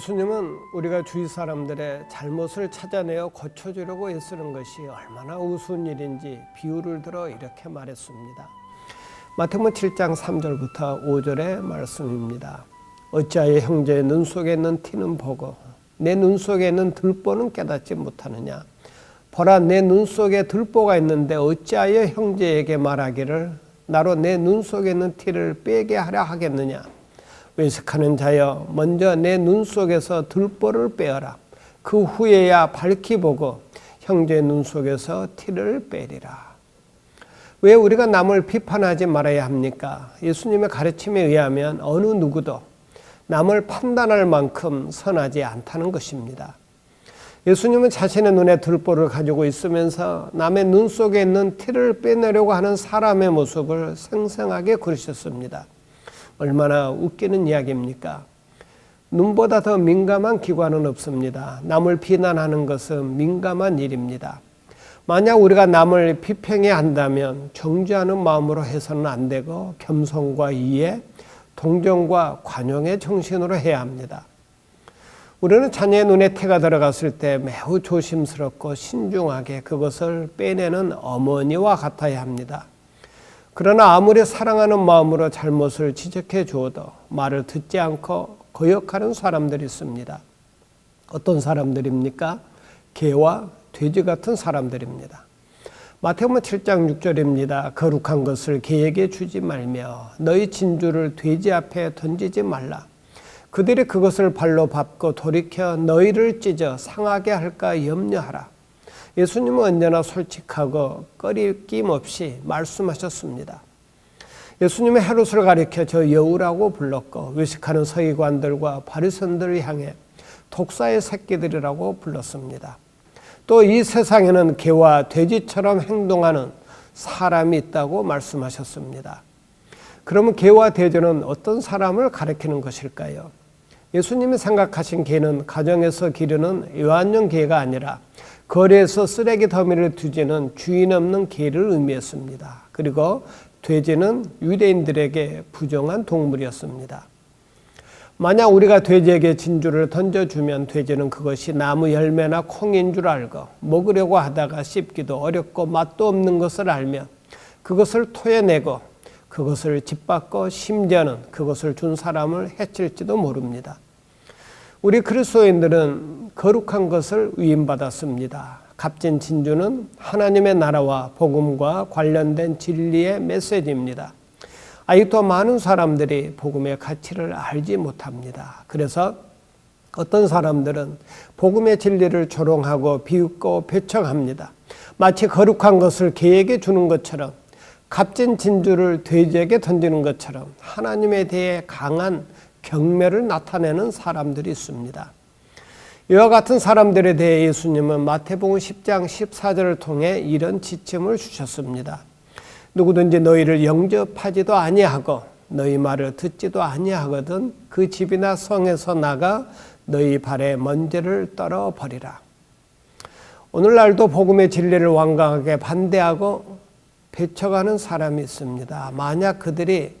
예수님은 우리가 주위 사람들의 잘못을 찾아내어 고쳐주려고 애쓰는 것이 얼마나 우스운 일인지 비유를 들어 이렇게 말했습니다. 마태복음 7장 3절부터 5절의 말씀입니다. 어찌하여 형제의 눈 속에 있는 티는 보고 내 눈 속에 있는 들보는 깨닫지 못하느냐 보라 내 눈 속에 들보가 있는데 어찌하여 형제에게 말하기를 나로 내 눈 속에 있는 티를 빼게 하려 하겠느냐 외식하는 자여 먼저 내 눈 속에서 들보를 빼어라 그 후에야 밝히 보고 형제의 눈 속에서 티를 빼리라 왜 우리가 남을 비판하지 말아야 합니까? 예수님의 가르침에 의하면 어느 누구도 남을 판단할 만큼 선하지 않다는 것입니다. 예수님은 자신의 눈에 들보를 가지고 있으면서 남의 눈 속에 있는 티를 빼내려고 하는 사람의 모습을 생생하게 그리셨습니다. 얼마나 웃기는 이야기입니까? 눈보다 더 민감한 기관은 없습니다. 남을 비난하는 것은 민감한 일입니다. 만약 우리가 남을 비평해야 한다면 정죄하는 마음으로 해서는 안 되고 겸손과 이해, 동정과 관용의 정신으로 해야 합니다. 우리는 자녀의 눈에 태가 들어갔을 때 매우 조심스럽고 신중하게 그것을 빼내는 어머니와 같아야 합니다. 그러나 아무리 사랑하는 마음으로 잘못을 지적해 주어도 말을 듣지 않고 거역하는 사람들이 있습니다. 어떤 사람들입니까? 개와 돼지 같은 사람들입니다. 마태복음 7장 6절입니다. 거룩한 것을 개에게 주지 말며 너희 진주를 돼지 앞에 던지지 말라. 그들이 그것을 발로 밟고 돌이켜 너희를 찢어 상하게 할까 염려하라. 예수님은 언제나 솔직하고 꺼리낌 없이 말씀하셨습니다. 예수님의 헤롯을 가리켜 저 여우라고 불렀고 외식하는 서기관들과 바리새인들을 향해 독사의 새끼들이라고 불렀습니다. 또 이 세상에는 개와 돼지처럼 행동하는 사람이 있다고 말씀하셨습니다. 그러면 개와 돼지는 어떤 사람을 가리키는 것일까요? 예수님이 생각하신 개는 가정에서 기르는 요한용 개가 아니라 거리에서 쓰레기 더미를 뒤지는 주인 없는 개를 의미했습니다. 그리고 돼지는 유대인들에게 부정한 동물이었습니다. 만약 우리가 돼지에게 진주를 던져주면 돼지는 그것이 나무 열매나 콩인 줄 알고 먹으려고 하다가 씹기도 어렵고 맛도 없는 것을 알면 그것을 토해내고 그것을 짓밟고 심지어는 그것을 준 사람을 해칠지도 모릅니다. 우리 그리스도인들은 거룩한 것을 위임받았습니다. 값진 진주는 하나님의 나라와 복음과 관련된 진리의 메시지입니다. 아직도 많은 사람들이 복음의 가치를 알지 못합니다. 그래서 어떤 사람들은 복음의 진리를 조롱하고 비웃고 배척합니다. 마치 거룩한 것을 개에게 주는 것처럼 값진 진주를 돼지에게 던지는 것처럼 하나님에 대해 강한 경멸을 나타내는 사람들이 있습니다. 이와 같은 사람들에 대해 예수님은 마태복음 10장 14절을 통해 이런 지침을 주셨습니다. 누구든지 너희를 영접하지도 아니하고 너희 말을 듣지도 아니하거든 그 집이나 성에서 나가 너희 발에 먼지를 떨어 버리라. 오늘날도 복음의 진리를 완강하게 반대하고 배척하는 사람이 있습니다. 만약 그들이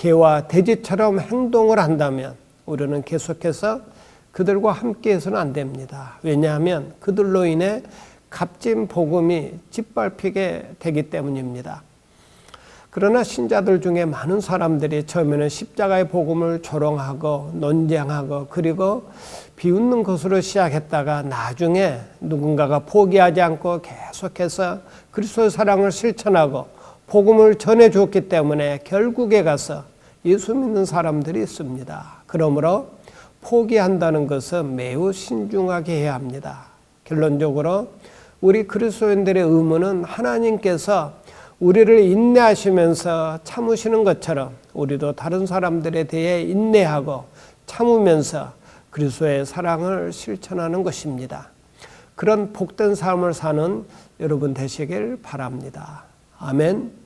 개와 돼지처럼 행동을 한다면 우리는 계속해서 그들과 함께 해서는 안 됩니다. 왜냐하면 그들로 인해 값진 복음이 짓밟히게 되기 때문입니다. 그러나 신자들 중에 많은 사람들이 처음에는 십자가의 복음을 조롱하고 논쟁하고 그리고 비웃는 것으로 시작했다가 나중에 누군가가 포기하지 않고 계속해서 그리스도의 사랑을 실천하고 복음을 전해 주었기 때문에 결국에 가서 예수 믿는 사람들이 있습니다. 그러므로 포기한다는 것은 매우 신중하게 해야 합니다. 결론적으로 우리 그리스도인들의 의무는 하나님께서 우리를 인내하시면서 참으시는 것처럼 우리도 다른 사람들에 대해 인내하고 참으면서 그리스도의 사랑을 실천하는 것입니다. 그런 복된 삶을 사는 여러분 되시길 바랍니다. 아멘.